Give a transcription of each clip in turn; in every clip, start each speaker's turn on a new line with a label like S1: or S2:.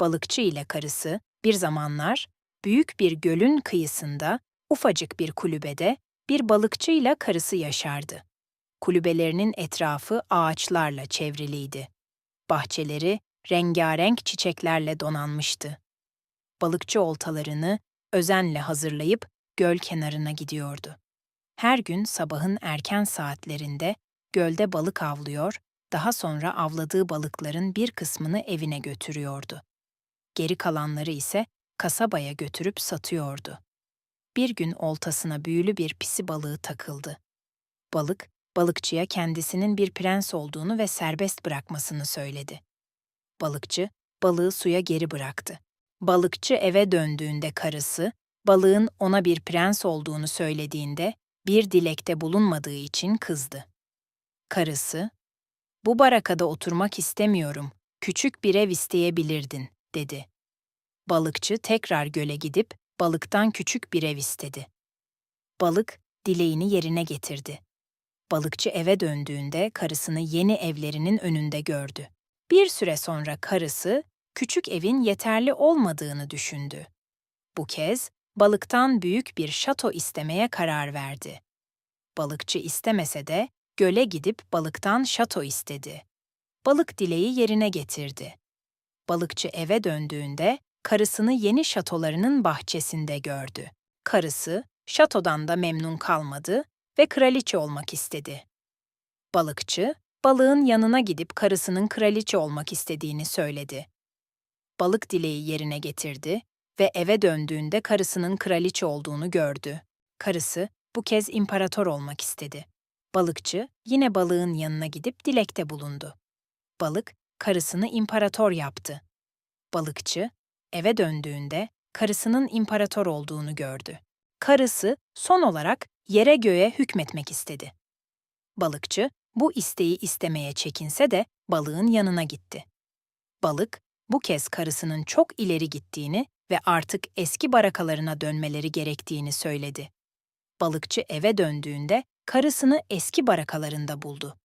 S1: balıkçı ile karısı bir zamanlar büyük bir gölün kıyısında ufacık bir kulübede bir balıkçı ile karısı yaşardı. Kulübelerinin etrafı ağaçlarla çevriliydi. Bahçeleri rengarenk çiçeklerle donanmıştı. Balıkçı oltalarını özenle hazırlayıp göl kenarına gidiyordu. Her gün sabahın erken saatlerinde gölde balık avlıyor, daha sonra avladığı balıkların bir kısmını evine götürüyordu. Geri kalanları ise kasabaya götürüp satıyordu. Bir gün oltasına büyülü bir pisi balığı takıldı. Balık, balıkçıya kendisinin bir prens olduğunu ve serbest bırakmasını söyledi. Balıkçı, balığı suya geri bıraktı. Balıkçı eve döndüğünde karısı, balığın ona bir prens olduğunu söylediğinde bir dilekte bulunmadığı için kızdı. Karısı, "Bu barakada oturmak istemiyorum. Küçük bir ev isteyebilirdin." Dedi. Balıkçı tekrar göle gidip balıktan küçük bir ev istedi. Balık dileğini yerine getirdi. Balıkçı eve döndüğünde karısını yeni evlerinin önünde gördü. Bir süre sonra karısı küçük evin yeterli olmadığını düşündü. Bu kez balıktan büyük bir şato istemeye karar verdi. Balıkçı istemese de göle gidip balıktan şato istedi. Balık dileği yerine getirdi. Balıkçı eve döndüğünde karısını yeni şatolarının bahçesinde gördü. Karısı şatodan da memnun kalmadı ve kraliçe olmak istedi. Balıkçı, balığın yanına gidip karısının kraliçe olmak istediğini söyledi. Balık dileği yerine getirdi ve eve döndüğünde karısının kraliçe olduğunu gördü. Karısı bu kez imparator olmak istedi. Balıkçı yine balığın yanına gidip dilekte bulundu. Balık karısını imparator yaptı. Balıkçı eve döndüğünde karısının imparator olduğunu gördü. Karısı son olarak yere göğe hükmetmek istedi. Balıkçı bu isteği istemeye çekinse de balığın yanına gitti. Balık bu kez karısının çok ileri gittiğini ve artık eski barakalarına dönmeleri gerektiğini söyledi. Balıkçı eve döndüğünde karısını eski barakalarında buldu.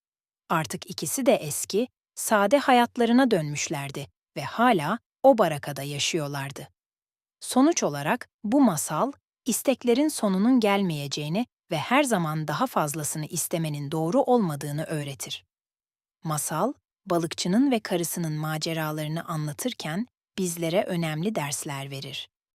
S1: Artık ikisi de eski, sade hayatlarına dönmüşlerdi ve hala o barakada yaşıyorlardı. Sonuç olarak bu masal, isteklerin sonunun gelmeyeceğini ve her zaman daha fazlasını istemenin doğru olmadığını öğretir. Masal, balıkçının ve karısının maceralarını anlatırken bizlere önemli dersler verir.